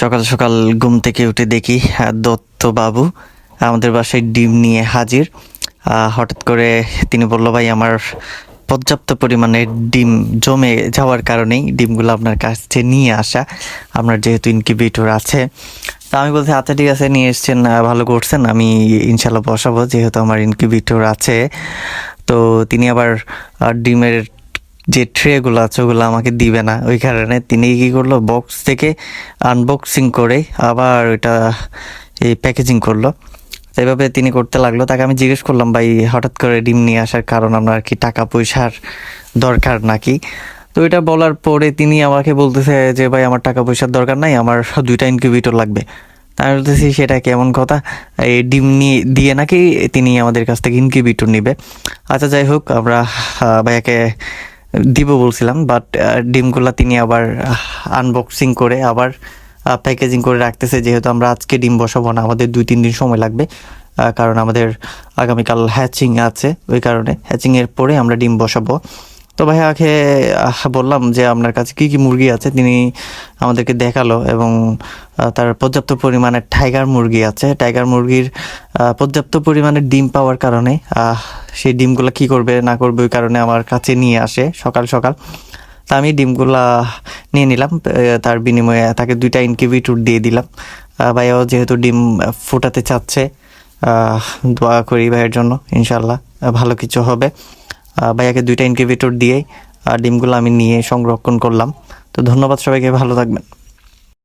সকাল সকাল ঘুম থেকে উঠে দেখি দত্ত বাবু আমাদের বাসায় ডিম নিয়ে হাজির। হঠাৎ করে তিনি বলল, ভাই, আমার পর্যাপ্ত পরিমাণে ডিম জমে যাওয়ার কারণেই ডিমগুলো আপনার কাছে নিয়ে আসা। আপনার যেহেতু ইনকিউবেটর আছে। তা আমি বলছি আচ্ছা ঠিক আছে, নিয়ে এসছেন ভালো করছেন, আমি ইনশাল্লাহ বসাবো, যেহেতু আমার ইনকিউবেটর আছে। তো তিনি আবার ডিমের যে ট্রেগুলো আছে, ওগুলো আমাকে দিবে না। ওই কারণে তিনি কি করল বক্স থেকে আনবক্সিং করে আবার ওইটা এই প্যাকেজিং করল। তো এইভাবে তিনি করতে লাগল। তাকে আমি জিজ্ঞেস করলাম, ভাই, হঠাৎ করে ডিম নিয়ে আসার কারণ আপনার কি টাকা পয়সার দরকার নাকি? তো এটা বলার পরে তিনি আমাকে বলতেছে যে, ভাই, আমার টাকা পয়সার দরকার নাই, আমার দুইটা ইনকিউবেটর লাগবে। আমি বলতেছি, সেটা কেমন কথা? এই ডিম নিয়ে দিয়ে নাকি তিনি আমাদের কাছ থেকে ইনকিউবেটর নিবে? আচ্ছা যাই হোক, আমরা ভাইয়াকে দিব বলছিলাম বাট ডিমগুলা তিনি আবার আনবক্সিং করে আবার প্যাকেজিং করে রাখতেছে, যেহেতু আমরা আজকে ডিম বসাবো না, আমাদের দুই, তিন দিন সময় লাগবে কারণ আমাদের আগামীকাল হ্যাচিং আছে, ওই কারণে হ্যাচিংয়ের পরে আমরা ডিম বসাবো। তো ভাইয়াকে বললাম যে আপনার কাছে কি কি মুরগি আছে, তিনি আমাদেরকে দেখাল এবং তার পর্যাপ্ত পরিমাণে টাইগার মুরগি আছে। টাইগার মুরগির পর্যাপ্ত পরিমাণে ডিম পাওয়ার কারণে সেই ডিমগুলো কি করবে, না করবে ওই কারণে আমার কাছে নিয়ে আসে সকাল সকাল। তা আমি ডিমগুলা নিয়ে নিলাম তার বিনিময়ে তাকে দুইটা ইনকিউবেটর দিয়ে দিলাম। ভাইয়াও যেহেতু ডিম ফোটাতে চাচ্ছে দোয়া করি ভাইয়ের জন্য ইনশাল্লাহ ভালো কিছু হবে। ভাইয়াকে দুইটা ইনকিউবেটর দিয়ে ডিমগুলো আমি নিয়ে সংরক্ষণ করলাম। তো ধন্যবাদ সবাইকে, ভালো থাকবেন।